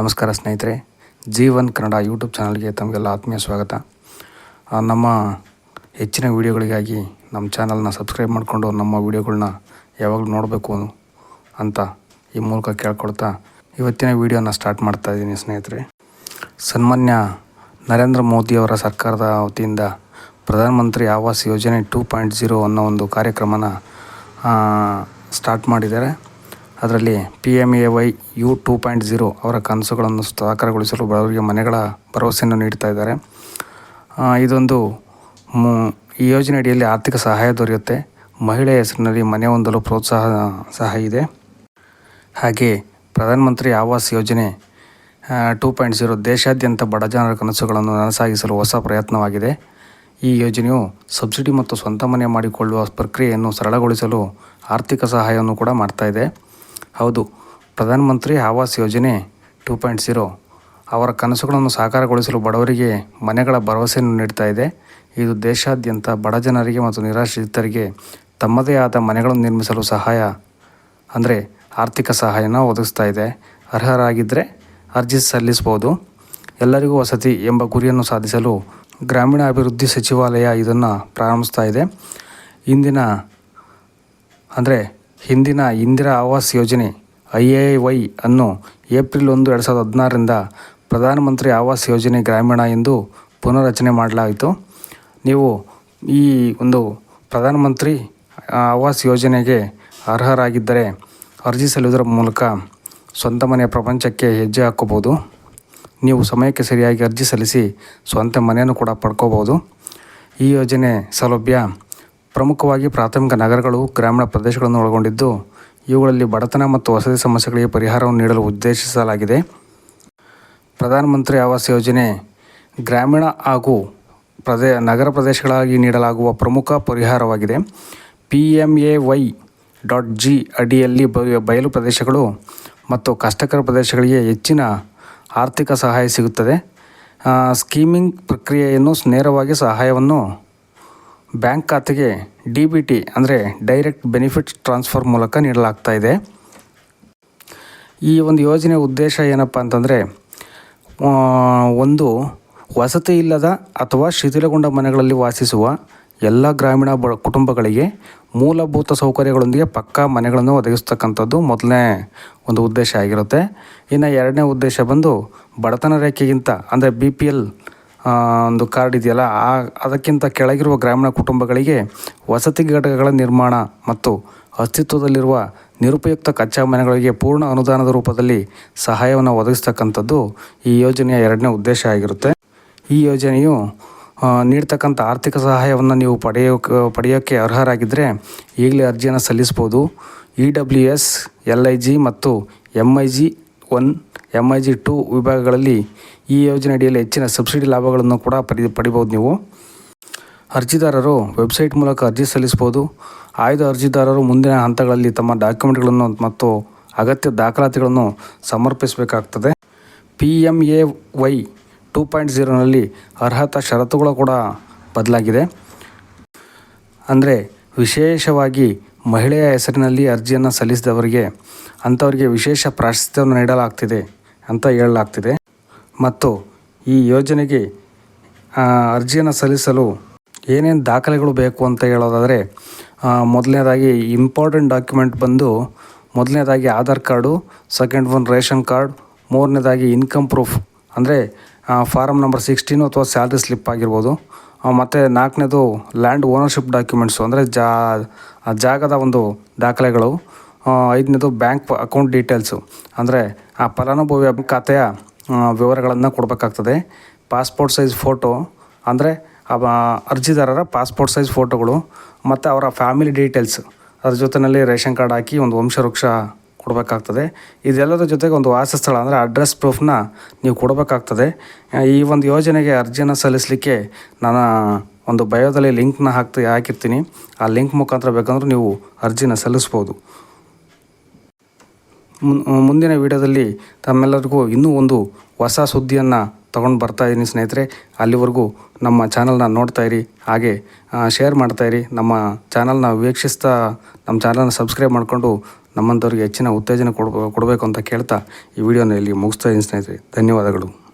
ನಮಸ್ಕಾರ ಸ್ನೇಹಿತರೆ, ಜೀವನ್ ಕನ್ನಡ ಯೂಟ್ಯೂಬ್ ಚಾನಲ್ಗೆ ತಮಗೆಲ್ಲ ಆತ್ಮೀಯ ಸ್ವಾಗತ. ನಮ್ಮ ಹೆಚ್ಚಿನ ವೀಡಿಯೋಗಳಿಗಾಗಿ ನಮ್ಮ ಚಾನಲ್ನ ಸಬ್ಸ್ಕ್ರೈಬ್ ಮಾಡಿಕೊಂಡು ನಮ್ಮ ವೀಡಿಯೋಗಳನ್ನ ಯಾವಾಗಲೂ ನೋಡಬೇಕು ಅಂತ ಈ ಮೂಲಕ ಕೇಳ್ಕೊಳ್ತಾ ಇವತ್ತಿನ ವೀಡಿಯೋನ ಸ್ಟಾರ್ಟ್ ಮಾಡ್ತಾ ಇದ್ದೀನಿ ಸ್ನೇಹಿತರೆ. ಸನ್ಮಾನ್ಯ ನರೇಂದ್ರ ಮೋದಿಯವರ ಸರ್ಕಾರದ ವತಿಯಿಂದ ಪ್ರಧಾನಮಂತ್ರಿ ಆವಾಸ್ ಯೋಜನೆ ಟೂ ಪಾಯಿಂಟ್ ಜೀರೋ ಅನ್ನೋ ಒಂದು ಕಾರ್ಯಕ್ರಮನ ಸ್ಟಾರ್ಟ್ ಮಾಡಿದ್ದಾರೆ. ಅದರಲ್ಲಿ P M A Y U two point zero ಅವರ ಕನಸುಗಳನ್ನು ಸಾಕಾರಗೊಳಿಸಲು ಬಡವರಿಗೆ ಮನೆಗಳ ಭರವಸೆಯನ್ನು ನೀಡ್ತಾ ಇದ್ದಾರೆ. ಇದೊಂದು ಈ ಯೋಜನೆ ಅಡಿಯಲ್ಲಿ ಆರ್ಥಿಕ ಸಹಾಯ ದೊರೆಯುತ್ತೆ. ಮಹಿಳೆಯ ಹೆಸರಿನಲ್ಲಿ ಮನೆ ಹೊಂದಲು ಪ್ರೋತ್ಸಾಹ, ಸಹ ಇದೆ. ಹಾಗೆ ಪ್ರಧಾನಮಂತ್ರಿ ಆವಾಸ್ ಯೋಜನೆ ಟೂ ಪಾಯಿಂಟ್ ಜೀರೋ ದೇಶಾದ್ಯಂತ ಬಡ ಜನರ ಕನಸುಗಳನ್ನು ನನಸಾಗಿಸಲು ಹೊಸ ಪ್ರಯತ್ನವಾಗಿದೆ. ಈ ಯೋಜನೆಯು ಸಬ್ಸಿಡಿ ಮತ್ತು ಸ್ವಂತ ಮನೆ ಮಾಡಿಕೊಳ್ಳುವ ಪ್ರಕ್ರಿಯೆಯನ್ನು ಸರಳಗೊಳಿಸಲು ಆರ್ಥಿಕ ಸಹಾಯವನ್ನು ಕೂಡ ಮಾಡ್ತಾ ಇದೆ. ಹೌದು. ಪ್ರಧಾನಮಂತ್ರಿ ಆವಾಸ್ ಯೋಜನೆ ಟೂ ಪಾಯಿಂಟ್ ಝೀರೋ ಅವರ ಕನಸುಗಳನ್ನು ಸಾಕಾರಗೊಳಿಸಲು ಬಡವರಿಗೆ ಮನೆಗಳ ಭರವಸೆಯನ್ನು ನೀಡ್ತಾ ಇದೆ. ಇದು ದೇಶಾದ್ಯಂತ ಬಡ ಜನರಿಗೆ ಮತ್ತು ನಿರಾಶ್ರಿತರಿಗೆ ತಮ್ಮದೇ ಆದ ಮನೆಗಳನ್ನು ನಿರ್ಮಿಸಲು ಸಹಾಯ, ಅಂದರೆ ಆರ್ಥಿಕ ಸಹಾಯನ ಒದಗಿಸ್ತಾ ಇದೆ. ಅರ್ಹರಾಗಿದ್ದರೆ ಅರ್ಜಿ ಸಲ್ಲಿಸ್ಬೋದು ಎಲ್ಲರಿಗೂ ವಸತಿ ಎಂಬ ಗುರಿಯನ್ನು ಸಾಧಿಸಲು ಗ್ರಾಮೀಣ ಅಭಿವೃದ್ಧಿ ಸಚಿವಾಲಯ ಇದನ್ನು ಪ್ರಾರಂಭಿಸ್ತಾ ಇದೆ. ಇಂದಿನ, ಅಂದರೆ ಹಿಂದಿನ ಇಂದಿರಾ ಆವಾಸ್ ಯೋಜನೆ ಐ ಎ ವೈ ಅನ್ನು ಏಪ್ರಿಲ್ ಒಂದು ಎರಡು ಸಾವಿರದ ಹದಿನಾರರಿಂದ ಪ್ರಧಾನಮಂತ್ರಿ ಆವಾಸ್ ಯೋಜನೆ ಗ್ರಾಮೀಣ ಎಂದು ಪುನರ್ರಚನೆ ಮಾಡಲಾಯಿತು. ನೀವು ಈ ಒಂದು ಪ್ರಧಾನಮಂತ್ರಿ ಆವಾಸ್ ಯೋಜನೆಗೆ ಅರ್ಹರಾಗಿದ್ದರೆ ಅರ್ಜಿ ಸಲ್ಲಿಸುವುದರ ಮೂಲಕ ಸ್ವಂತ ಮನೆಯ ಪ್ರಪಂಚಕ್ಕೆ ಹೆಜ್ಜೆ ಹಾಕೋಬೋದು ನೀವು ಸಮಯಕ್ಕೆ ಸರಿಯಾಗಿ ಅರ್ಜಿ ಸಲ್ಲಿಸಿ ಸ್ವಂತ ಮನೆಯನ್ನು ಕೂಡ ಪಡ್ಕೋಬೋದು ಈ ಯೋಜನೆ ಸೌಲಭ್ಯ ಪ್ರಮುಖವಾಗಿ ಪ್ರಾಥಮಿಕ ನಗರಗಳು, ಗ್ರಾಮೀಣ ಪ್ರದೇಶಗಳನ್ನು ಒಳಗೊಂಡಿದ್ದು, ಇವುಗಳಲ್ಲಿ ಬಡತನ ಮತ್ತು ವಸತಿ ಸಮಸ್ಯೆಗಳಿಗೆ ಪರಿಹಾರವನ್ನು ನೀಡಲು ಉದ್ದೇಶಿಸಲಾಗಿದೆ. ಪ್ರಧಾನಮಂತ್ರಿ ಆವಾಸ್ ಯೋಜನೆ, ಗ್ರಾಮೀಣ ಹಾಗೂ ಪ್ರದೇ, ನಗರ ಪ್ರದೇಶಗಳಾಗಿ ನೀಡಲಾಗುವ ಪ್ರಮುಖ ಪರಿಹಾರವಾಗಿದೆ. P M A Y dot G ಅಡಿಯಲ್ಲಿ ಬಯಲು ಪ್ರದೇಶಗಳು ಮತ್ತು ಕಷ್ಟಕರ ಪ್ರದೇಶಗಳಿಗೆ ಹೆಚ್ಚಿನ ಆರ್ಥಿಕ ಸಹಾಯ ಸಿಗುತ್ತದೆ. ಸ್ಕೀಮಿಂಗ್ ಪ್ರಕ್ರಿಯೆಯನ್ನು ನೇರವಾಗಿ ಸಹಾಯವನ್ನು ಬ್ಯಾಂಕ್ ಖಾತೆಗೆ ಡಿ ಬಿ ಟಿ ಅಂದರೆ ಡೈರೆಕ್ಟ್ ಬೆನಿಫಿಟ್ ಟ್ರಾನ್ಸ್ಫರ್ ಮೂಲಕ ನೀಡಲಾಗ್ತಾ ಇದೆ. ಈ ಒಂದು ಯೋಜನೆ ಉದ್ದೇಶ ಏನಪ್ಪ ಅಂತಂದರೆ ಒಂದು ವಸತಿ ಇಲ್ಲದ ಅಥವಾ ಶಿಥಿಲಗೊಂಡ ಮನೆಗಳಲ್ಲಿ ವಾಸಿಸುವ ಎಲ್ಲ ಗ್ರಾಮೀಣ ಬ ಕುಟುಂಬಗಳಿಗೆ ಮೂಲಭೂತ ಸೌಕರ್ಯಗಳೊಂದಿಗೆ ಪಕ್ಕಾ ಮನೆಗಳನ್ನು ಒದಗಿಸ್ತಕ್ಕಂಥದ್ದು ಮೊದಲನೇ ಒಂದು ಉದ್ದೇಶ ಆಗಿರುತ್ತೆ. ಇನ್ನು ಎರಡನೇ ಉದ್ದೇಶ ಬಂದು ಬಡತನ ರೇಖೆಗಿಂತ ಅಂದರೆ ಬಿ ಪಿ ಎಲ್ ಒಂದು ಕಾರ್ಡ್ ಇದೆಯಲ್ಲ, ಆ, ಅದಕ್ಕಿಂತ ಕೆಳಗಿರುವ ಗ್ರಾಮೀಣ ಕುಟುಂಬಗಳಿಗೆ ವಸತಿ ಘಟಕಗಳ ನಿರ್ಮಾಣ ಮತ್ತು ಅಸ್ತಿತ್ವದಲ್ಲಿರುವ ನಿರುಪಯುಕ್ತ ಕಚ್ಚಾ ಮನೆಗಳಿಗೆ ಪೂರ್ಣ ಅನುದಾನದ ರೂಪದಲ್ಲಿ ಸಹಾಯವನ್ನು ಒದಗಿಸ್ತಕ್ಕಂಥದ್ದು ಈ ಯೋಜನೆಯ ಎರಡನೇ ಉದ್ದೇಶ ಆಗಿರುತ್ತೆ. ಈ ಯೋಜನೆಯು ನೀಡ್ತಕ್ಕಂಥ ಆರ್ಥಿಕ ಸಹಾಯವನ್ನು ನೀವು ಪಡೆಯೋಕೆ ಪಡೆಯೋಕ್ಕೆ ಅರ್ಹರಾಗಿದ್ದರೆ ಈಗಲೇ ಅರ್ಜಿಯನ್ನು ಸಲ್ಲಿಸ್ಬೋದು. E W S, L I G ಮತ್ತು M I G one M I G two ವಿಭಾಗಗಳಲ್ಲಿ ಈ ಯೋಜನೆ ಅಡಿಯಲ್ಲಿ ಹೆಚ್ಚಿನ ಸಬ್ಸಿಡಿ ಲಾಭಗಳನ್ನು ಕೂಡ ಪಡಿ ಪಡಿಬೋದು ನೀವು. ಅರ್ಜಿದಾರರು ವೆಬ್ಸೈಟ್ ಮೂಲಕ ಅರ್ಜಿ ಸಲ್ಲಿಸ್ಬೋದು ಆಯ್ದ ಅರ್ಜಿದಾರರು ಮುಂದಿನ ಹಂತಗಳಲ್ಲಿ ತಮ್ಮ ಡಾಕ್ಯುಮೆಂಟ್ಗಳನ್ನು ಮತ್ತು ಅಗತ್ಯ ದಾಖಲಾತಿಗಳನ್ನು ಸಮರ್ಪಿಸಬೇಕಾಗ್ತದೆ. P M A Y two point ಝೀರೋನಲ್ಲಿ ಅರ್ಹತಾ ಷರತ್ತುಗಳು ಕೂಡ ಬದಲಾಗಿದೆ. ಅಂದರೆ ವಿಶೇಷವಾಗಿ ಮಹಿಳೆಯ ಹೆಸರಿನಲ್ಲಿ ಅರ್ಜಿಯನ್ನು ಸಲ್ಲಿಸಿದವರಿಗೆ ಅಂಥವರಿಗೆ ವಿಶೇಷ ಪ್ರಾಶಸ್ತ್ಯವನ್ನು ನೀಡಲಾಗ್ತಿದೆ. ಅಂತ ಹೇಳಲಾಗ್ತಿದೆ. ಮತ್ತು ಈ ಯೋಜನೆಗೆ ಅರ್ಜಿಯನ್ನು ಸಲ್ಲಿಸಲು ಏನೇನು ದಾಖಲೆಗಳು ಬೇಕು ಅಂತ ಹೇಳೋದಾದರೆ ಮೊದಲನೇದಾಗಿ ಇಂಪಾರ್ಟೆಂಟ್ ಡಾಕ್ಯುಮೆಂಟ್ ಬಂದು, ಮೊದಲನೇದಾಗಿ Aadhaar card, second one ration card, ಮೂರನೇದಾಗಿ ಇನ್ಕಮ್ ಪ್ರೂಫ್, ಅಂದರೆ ಫಾರಮ್ ನಂಬರ್ ಸಿಕ್ಸ್ಟೀನು ಅಥವಾ ಸ್ಯಾಲ್ರಿ ಸ್ಲಿಪ್ ಆಗಿರ್ಬೋದು. ಮತ್ತು ನಾಲ್ಕನೇದು ಲ್ಯಾಂಡ್ ಓನರ್ಶಿಪ್ ಡಾಕ್ಯುಮೆಂಟ್ಸು, ಅಂದರೆ ಜಾ ಜಾಗದ ಒಂದು ದಾಖಲೆಗಳು. ಐದನೇದು ಬ್ಯಾಂಕ್ ಅಕೌಂಟ್ ಡೀಟೇಲ್ಸು. ಅಂದರೆ ಆ ಫಲಾನುಭವಿಯ ಖಾತೆಯ ವಿವರಗಳನ್ನು ಕೊಡಬೇಕಾಗ್ತದೆ. ಪಾಸ್ಪೋರ್ಟ್ ಸೈಜ್ ಫೋಟೋ, ಅಂದರೆ ಅರ್ಜಿದಾರರ ಪಾಸ್ಪೋರ್ಟ್ ಸೈಜ್ ಫೋಟೋಗಳು, ಮತ್ತು ಅವರ ಫ್ಯಾಮಿಲಿ ಡೀಟೇಲ್ಸ್. ಅದ್ರ ಜೊತೆಯಲ್ಲಿ ರೇಷನ್ ಕಾರ್ಡ್ ಹಾಕಿ ಒಂದು ವಂಶವೃಕ್ಷ ಕೊಡಬೇಕಾಗ್ತದೆ. ಇದೆಲ್ಲದರ ಜೊತೆಗೆ ಒಂದು ವಾಸಸ್ಥಳ, ಅಂದರೆ ಅಡ್ರೆಸ್ ಪ್ರೂಫ್ನ ನೀವು ಕೊಡಬೇಕಾಗ್ತದೆ. ಈ ಒಂದು ಯೋಜನೆಗೆ ಅರ್ಜಿಯನ್ನು ಸಲ್ಲಿಸಲಿಕ್ಕೆ ನಾನು ಒಂದು ಬಯೋದಲ್ಲಿ ಲಿಂಕ್ನ ಹಾಕ್ತಿ, ಹಾಕಿರ್ತೀನಿ. ಆ ಲಿಂಕ್ ಮುಖಾಂತರ ಬೇಕಂದ್ರೆ ನೀವು ಅರ್ಜಿನ ಸಲ್ಲಿಸ್ಬೋದು. ಮುಂದಿನ ವಿಡಿಯೋದಲ್ಲಿ ತಮ್ಮೆಲ್ಲರಿಗೂ ಇನ್ನೂ ಒಂದು ಹೊಸ ಸುದ್ದಿಯನ್ನು ತಗೊಂಡು ಬರ್ತಾ ಇದ್ದೀನಿ ಸ್ನೇಹಿತರೆ. ಅಲ್ಲಿವರೆಗೂ ನಮ್ಮ ಚಾನಲ್ನ ನೋಡ್ತಾ ಇರಿ, ಹಾಗೆ ಶೇರ್ ಮಾಡ್ತಾ ಇರಿ. ನಮ್ಮ ಚಾನಲ್ನ ವೀಕ್ಷಿಸ್ತಾ, ನಮ್ಮ ಚಾನಲ್ನ ಸಬ್ಸ್ಕ್ರೈಬ್ ಮಾಡಿಕೊಂಡು ನಮ್ಮಂಥವ್ರಿಗೆ ಹೆಚ್ಚಿನ ಉತ್ತೇಜನ ಕೊಡ್ಬೇಕು ಕೊಡಬೇಕು ಅಂತ ಕೇಳ್ತಾ ಈ ವಿಡಿಯೋನ ಇಲ್ಲಿ ಮುಗಿಸ್ತಾ ಇದ್ದೀನಿ ಸ್ನೇಹಿತರೆ. ಧನ್ಯವಾದಗಳು.